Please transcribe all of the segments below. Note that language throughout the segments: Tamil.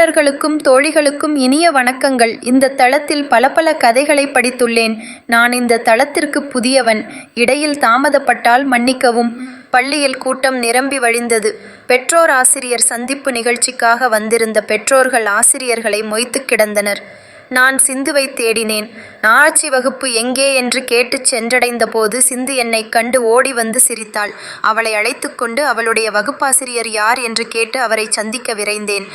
தோழர்களுக்கும் தோழிகளுக்கும் இனிய வணக்கங்கள். இந்த தளத்தில் பல பல கதைகளை படித்துள்ளேன். நான் இந்த தளத்திற்கு புதியவன். இடையில் தாமதப்பட்டால் மன்னிக்கவும். பள்ளியில் கூட்டம் நிரம்பி வழிந்தது. பெற்றோர் ஆசிரியர் சந்திப்பு நிகழ்ச்சிக்காக வந்திருந்த பெற்றோர்கள் ஆசிரியர்களை மொய்த்து கிடந்தனர். நான் சிந்துவை தேடினேன். ஆராய்ச்சி வகுப்பு எங்கே என்று கேட்டுச் சென்றடைந்த போது சிந்து என்னை கண்டு ஓடி வந்து சிரித்தாள். அவளை அழைத்துக்கொண்டு அவளுடைய வகுப்பாசிரியர் யார் என்று கேட்டு அவரை சந்திக்க விரைந்தேன்.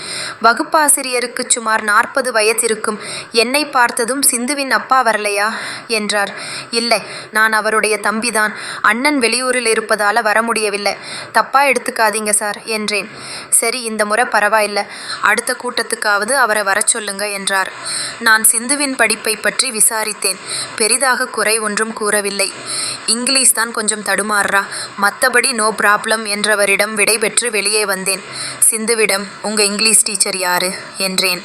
வகுப்பாசிரியருக்கு சுமார் நாற்பது வயதிருக்கும். என்னை பார்த்ததும் சிந்துவின் அப்பா வரலையா? என்றார். இல்லை நான் அவருடைய தம்பிதான். அண்ணன் வெளியூரில் இருப்பதால வர முடியவில்லை தப்பா எடுத்துக்காதீங்க சார் என்றேன். சரி இந்த முறை பரவாயில்ல. அடுத்த கூட்டத்துக்காவது அவரை வரச் சொல்லுங்க என்றார். நான் சிந்துவின் படிப்பை பற்றி விசாரித்தேன். பெரிதாக குறை ஒன்றும் கூறவில்லை. இங்கிலீஷ் தான் கொஞ்சம் தடுமாறுறா மற்றபடி நோ ப்ராப்ளம் என்றவரிடம் விடைபெற்று வெளியே வந்தேன். சிந்துவிடம் உங்க இங்கிலீஷ் டீச்சர் யாரு? என்றேன்.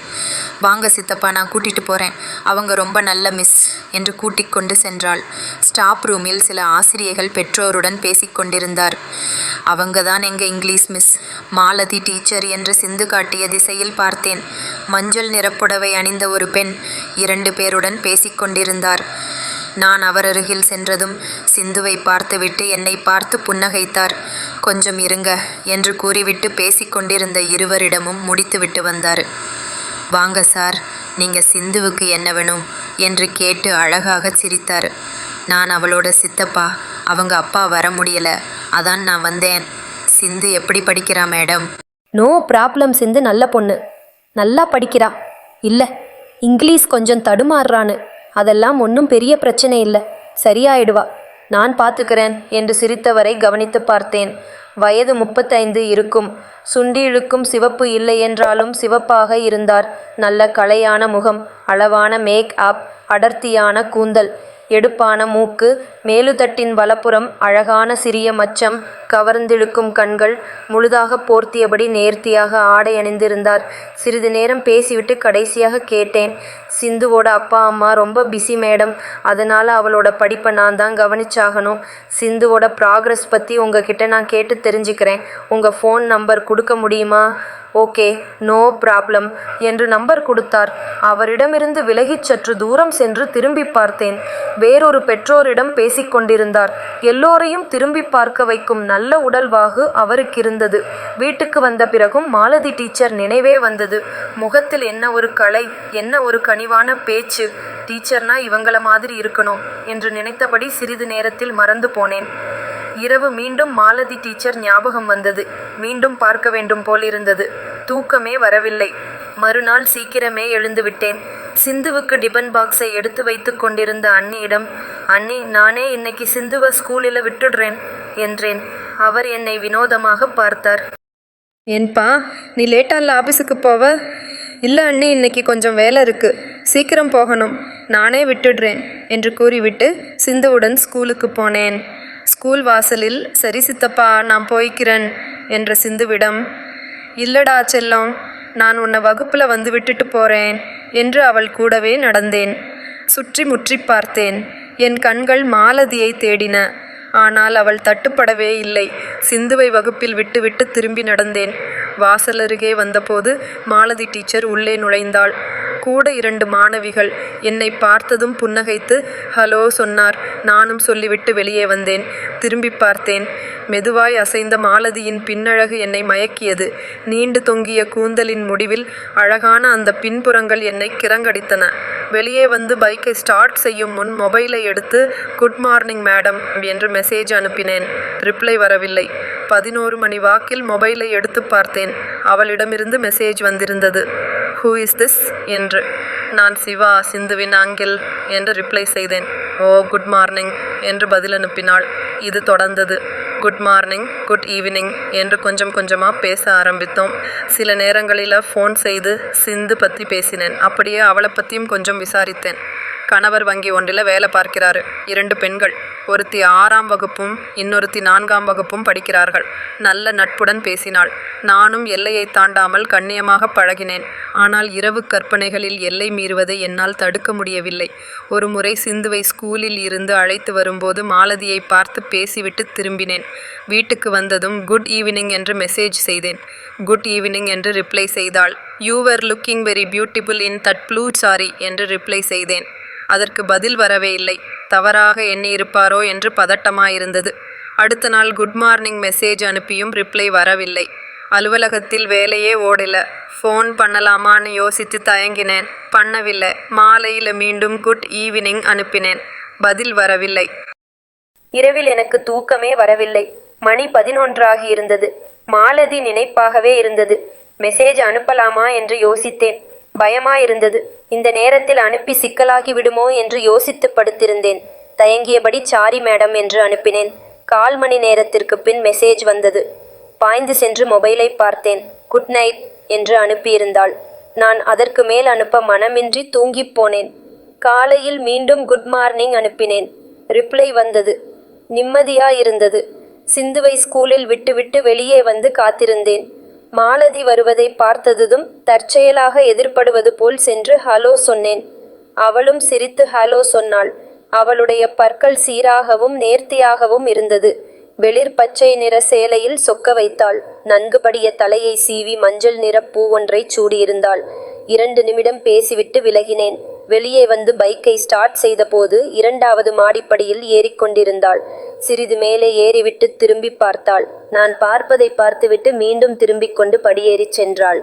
வாங்க சித்தப்பா நான் கூட்டிட்டு போறேன். அவங்க ரொம்ப நல்ல மிஸ் என்று கூட்டிக் கொண்டு சென்றாள். ஸ்டாப் ரூமில் சில ஆசிரியர்கள் பெற்றோருடன் பேசிக்கொண்டிருந்தார் அவங்க தான் எங்க இங்கிலீஷ் மிஸ். மாலதி டீச்சர் என்று சிந்து காட்டிய திசையில் பார்த்தேன். மஞ்சள் நிறப்புடவை அணிந்த ஒரு பெண் இரண்டு பேருடன் பேசிக்கொண்டிருந்தார் நான் அவர் அருகில் சென்றதும் சிந்துவை பார்த்துவிட்டு என்னை பார்த்து புன்னகைத்தார். கொஞ்சம் இருங்க என்று கூறிவிட்டு பேசிக்கொண்டிருந்த இருவரிடமும் முடித்துவிட்டு வந்தார். வாங்க சார் நீங்க சிந்துவுக்கு என்ன வேணும்? என்று கேட்டு அழகாக சிரித்தார். நான் அவளோட சித்தப்பா. அவங்க அப்பா வர முடியல. அதான் நான் வந்தேன். சிந்து எப்படி படிக்கிறா மேடம்? நோ ப்ராப்ளம் சிந்து நல்ல பொண்ணு. நல்லா படிக்கிறா. இல்லை இங்கிலீஷ் கொஞ்சம் தடுமாறுறான்னு. அதெல்லாம் ஒன்றும் பெரிய பிரச்சனை இல்லை. சரியாயிடுவா. நான் பார்த்துக்கிறேன் என்று சிரித்தவரை கவனித்து பார்த்தேன். வயது முப்பத்தைந்து இருக்கும். சுண்டிழுக்கும் சிவப்பு இல்லை என்றாலும் சிவப்பாக இருந்தார். நல்ல கலையான முகம் அளவான மேக் அப் அடர்த்தியான கூந்தல். எடுப்பான மூக்கு மேலுதட்டின் வலப்புறம் அழகான சிறிய மச்சம். கவர்ந்திழுக்கும் கண்கள் முழுதாக போர்த்தியபடி நேர்த்தியாக ஆடை அணிந்திருந்தார். சிறிது நேரம் பேசிவிட்டு கடைசியாக கேட்டேன் சிந்துவோட அப்பா அம்மா ரொம்ப பிஸி மேடம் அதனால் அவளோட படிப்பை நான் தான் கவனிச்சாகணும். சிந்துவோட ப்ராக்ரஸ் பற்றி உங்ககிட்ட நான் கேட்டு தெரிஞ்சுக்கிறேன். உங்கள் ஃபோன் நம்பர் கொடுக்க முடியுமா? ஓகே நோ ப்ராப்ளம் என்று நம்பர் கொடுத்தார். அவரிடமிருந்து விலகிச் சற்று தூரம் சென்று திரும்பி பார்த்தேன். வேறொரு பெற்றோரிடம் பேசிக்கொண்டிருந்தார் எல்லோரையும் திரும்பி பார்க்க வைக்கும் நல்ல நல்ல உடல்வாகு அவருக்கு இருந்தது வீட்டுக்கு வந்த பிறகும் மாலதி டீச்சர் நினைவே வந்தது. முகத்தில் என்ன ஒரு கலை என்ன ஒரு கனிவான பேச்சு டீச்சர்னா இவங்கள மாதிரி இருக்கணும் என்று நினைத்தபடி சிறிது நேரத்தில் மறந்து போனேன். இரவு மீண்டும் மாலதி டீச்சர் ஞாபகம் வந்தது. மீண்டும் பார்க்க வேண்டும் போல் இருந்தது. தூக்கமே வரவில்லை. மறுநாள் சீக்கிரமே எழுந்து விட்டேன். சிந்துவுக்கு டிபன் பாக்ஸை எடுத்து வைத்து கொண்டிருந்த அண்ணியிடம் அண்ணி நானே இன்னைக்கு சிந்துவை ஸ்கூலில் விட்டுடுறேன் என்றேன். அவர் என்னை வினோதமாக பார்த்தார். ஏன்பா நீ லேட்டாக ஆஃபீஸுக்கு போவ? இல்லை அண்ணி இன்னைக்கு கொஞ்சம் வேலை இருக்குது சீக்கிரம் போகணும். நானே விட்டுடுறேன் என்று கூறிவிட்டு சிந்துவுடன் ஸ்கூலுக்கு போனேன். ஸ்கூல் வாசலில் சரி சித்தப்பா நான் போய்க்கிறேன் என்ற சிந்துவிடம். இல்லடா செல்லம் நான் உன்னை வகுப்பில் வந்து விட்டுட்டு போகிறேன் என்று அவள் கூடவே நடந்தேன். சுற்றி முற்றி பார்த்தேன். என் கண்கள் மாலதியை தேடின. ஆனால் அவள் தட்டுப்படவே இல்லை. சிந்துவை வகுப்பில் விட்டுவிட்டு திரும்பி நடந்தேன். வாசல் அருகே வந்தபோது மாலதி டீச்சர் உள்ளே நுழைந்தாள். கூட இரண்டு மாணவிகள். என்னை பார்த்ததும் புன்னகைத்து ஹலோ சொன்னார். நானும் சொல்லிவிட்டு வெளியே வந்தேன். திரும்பி பார்த்தேன். மெதுவாய் அசைந்த மாலதியின் பின்னழகு என்னை மயக்கியது. நீண்டு தொங்கிய கூந்தலின் முடிவில் அழகான அந்த பின்புறங்கள் என்னை கிறங்கடித்தன. வெளியே வந்து பைக்கை ஸ்டார்ட் செய்யும் முன் மொபைலை எடுத்து குட் மார்னிங் மேடம் என்று மெசேஜ் அனுப்பினேன். ரிப்ளை வரவில்லை. பதினோரு மணி வாக்கில் மொபைலை எடுத்து பார்த்தேன். அவளிடமிருந்து மெசேஜ் வந்திருந்தது. ஹூ இஸ் திஸ் என்று. நான் சிவா சிந்துவின் ஆங்கில் என்று ரிப்ளை செய்தேன். ஓ குட் மார்னிங் என்று பதில் அனுப்பினாள். இது தொடர்ந்தது. குட் மார்னிங் குட் ஈவினிங் என்று கொஞ்சம் கொஞ்சமாக பேச ஆரம்பித்தோம். சில நேரங்களில் ஃபோன் செய்து சிந்து பற்றி பேசினேன். அப்படியே அவளை பற்றியும் கொஞ்சம் விசாரித்தேன். கணவர் வங்கி ஒன்றில் வேலை பார்க்கிறார். இரண்டு பெண்கள். ஒருத்தி ஆறாம் வகுப்பும் இன்னொருத்தி நான்காம் வகுப்பும் படிக்கிறார்கள். நல்ல நட்புடன் பேசினாள். நானும் எல்லையை தாண்டாமல் கண்ணியமாக பழகினேன். ஆனால் இரவு கற்பனைகளில் எல்லை மீறுவதை என்னால் தடுக்க முடியவில்லை. ஒரு முறை சிந்துவை ஸ்கூலில் இருந்து அழைத்து வரும்போது மாலதியை பார்த்து பேசிவிட்டு திரும்பினேன். வீட்டுக்கு வந்ததும் குட் ஈவினிங் என்று மெசேஜ் செய்தேன். குட் ஈவினிங் என்று ரிப்ளை செய்தாள். You are looking very beautiful in that blue sari என்று ரிப்ளை செய்தேன். அதற்கு பதில் வரவே இல்லை. தவறாக எண்ணியிருப்பாரோ என்று பதட்டமாயிருந்தது. அடுத்த நாள் குட் மார்னிங் மெசேஜ் அனுப்பியும் ரிப்ளை வரவில்லை. அலுவலகத்தில் வேலையே ஓடல. ஃபோன் பண்ணலாமான்னு யோசித்து தயங்கினேன். பண்ணவில்லை. மாலையில் மீண்டும் குட் ஈவினிங் அனுப்பினேன். பதில் வரவில்லை. இரவில் எனக்கு தூக்கமே வரவில்லை. மணி பதினொன்றாகி இருந்தது. மாலதி நினைப்பாகவே இருந்தது. மெசேஜ் அனுப்பலாமா என்று யோசித்தேன். பயமாயிருந்தது. இந்த நேரத்தில் அனுப்பி சிக்கலாகி விடுமோ என்று யோசித்து படுத்திருந்தேன். தயங்கியபடி சாரி மேடம் என்று அனுப்பினேன். கால் மணி நேரத்திற்கு பின் மெசேஜ் வந்தது. பாய்ந்து சென்று மொபைலை பார்த்தேன். குட் நைட் என்று அனுப்பியிருந்தாள். நான் அதற்கு மேல் அனுப்ப மனமின்றி தூங்கிப் போனேன். காலையில் மீண்டும் குட் மார்னிங் அனுப்பினேன். ரிப்ளை வந்தது. நிம்மதியாயிருந்தது. சிந்துவை ஸ்கூலில் விட்டுவிட்டு வெளியே வந்து காத்திருந்தேன். மாலதி வருவதை பார்த்ததும் தற்செயலாக எதிர்ப்படுவது போல் சென்று ஹலோ சொன்னேன். அவளும் சிரித்து ஹலோ சொன்னாள். அவளுடைய பற்கள் சீராகவும் நேர்த்தியாகவும் இருந்தது. வெளிர் பச்சை நிற சேலையில் சொக்க வைத்தாள். நன்குபடிய தலையை சீவி மஞ்சள் நிற பூ ஒன்றைச் சூடியிருந்தாள். இரண்டு நிமிடம் பேசிவிட்டு விலகினேன். வெளியே வந்து பைக்கை ஸ்டார்ட் செய்தபோது இரண்டாவது மாடிப்படியில் ஏறிக்கொண்டிருந்தாள். சிறிது மேலே ஏறிவிட்டு திரும்பி பார்த்தாள். நான் பார்ப்பதை பார்த்துவிட்டு மீண்டும் திரும்பிக் கொண்டு படியேறிச் சென்றாள்.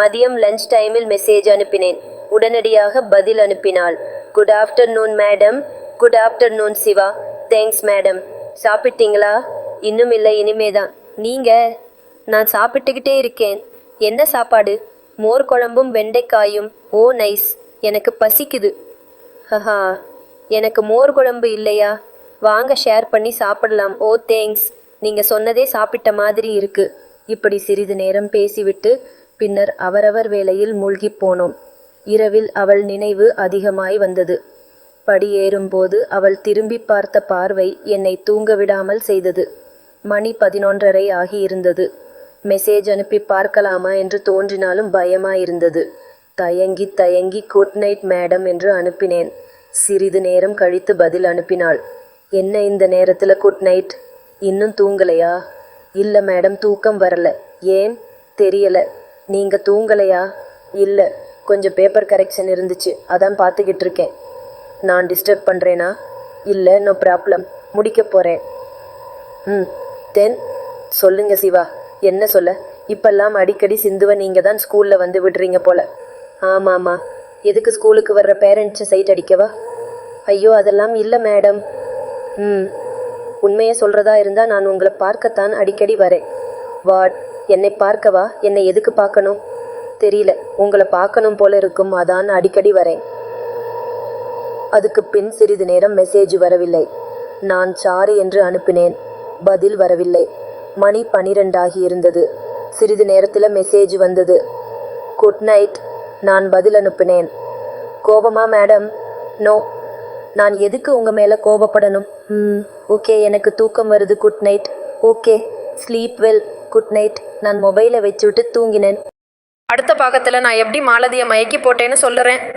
மதியம் லஞ்ச் டைமில் மெசேஜ் அனுப்பினேன். உடனடியாக பதில் அனுப்பினாள். Good afternoon madam good afternoon Siva thanks madam சாப்பிட்டீங்களா? இன்னும் இல்லை இனிமேதான் நீங்க? நான் சாப்பிட்டுக்கிட்டே இருக்கேன். என்ன சாப்பாடு? மோர் குழம்பும் வெண்டைக்காயும். ஓ நைஸ் எனக்கு பசிக்குது. ஹஹா எனக்கு மோர் குழம்பு இல்லையா? வாங்க ஷேர் பண்ணி சாப்பிடலாம். Oh thanks. நீங்கள் சொன்னதே சாப்பிட்ட மாதிரி இருக்கு. இப்படி சிறிது நேரம் பேசிவிட்டு பின்னர் அவரவர் வேலையில் மூழ்கிப் போனோம். இரவில் அவள் நினைவு அதிகமாய் வந்தது. படியேறும்போது அவள் திரும்பி பார்த்த பார்வை என்னை தூங்க விடாமல் செய்தது. மணி பதினொன்றரை ஆகியிருந்தது. மெசேஜ் அனுப்பி பார்க்கலாமா என்று தோன்றினாலும் பயமாயிருந்தது. தயங்கி தயங்கி குட் நைட் மேடம் என்று அனுப்பினேன். சிறிது நேரம் கழித்து பதில் அனுப்பினாள். என்ன இந்த நேரத்தில் குட் நைட் இன்னும் தூங்கலையா? இல்லை மேடம் தூக்கம் வரல. ஏன்? தெரியல. நீங்கள் தூங்கலையா? இல்லை. கொஞ்சம் பேப்பர் கரெக்ஷன் இருந்துச்சு. அதான் பார்த்துக்கிட்டு இருக்கேன். நான் டிஸ்டர்ப் பண்ணுறேனா இல்லை நோ ப்ராப்ளம் முடிக்க போகிறேன் ம் தென் சொல்லுங்க சிவா. என்ன சொல்ல? இப்பெல்லாம் அடிக்கடி சிந்துவை நீங்கள் தான் ஸ்கூலில் வந்து விடுறீங்க போல. ஆமாம்மா. எதுக்கு ஸ்கூலுக்கு வர்ற பேரண்ட்ஸை சைட் அடிக்கவா? ஐயோ அதெல்லாம் இல்லை மேடம் ம். உண்மையை சொல்கிறதா இருந்தால் நான் உங்களை பார்க்கத்தான் அடிக்கடி வரேன். வாட் என்னை பார்க்கவா? என்னை எதுக்கு பார்க்கணும்? தெரியல. உங்களை பார்க்கணும் போல இருக்கும் அதான் அடிக்கடி வரேன். அதுக்கு பின் சிறிது நேரம் மெசேஜ் வரவில்லை. நான் சாரி என்று அனுப்பினேன். பதில் வரவில்லை. மணி பனிரெண்டாகி இருந்தது. சிறிது நேரத்தில் மெசேஜ் வந்தது. குட் நைட் நான் பதில் அனுப்பினேன். கோபமா மேடம்? நோ. நான் எதுக்கு உங்கள் மேலே கோபப்படணும் ம் ஓகே எனக்கு தூக்கம் வருது. Good night. Okay sleep well. Good night. நான் மொபைலை வச்சுவிட்டு தூங்கினேன். அடுத்த பாகத்தில் நான் எப்படி மாலதியை மயக்கி போட்டேன்னு சொல்லுறேன்.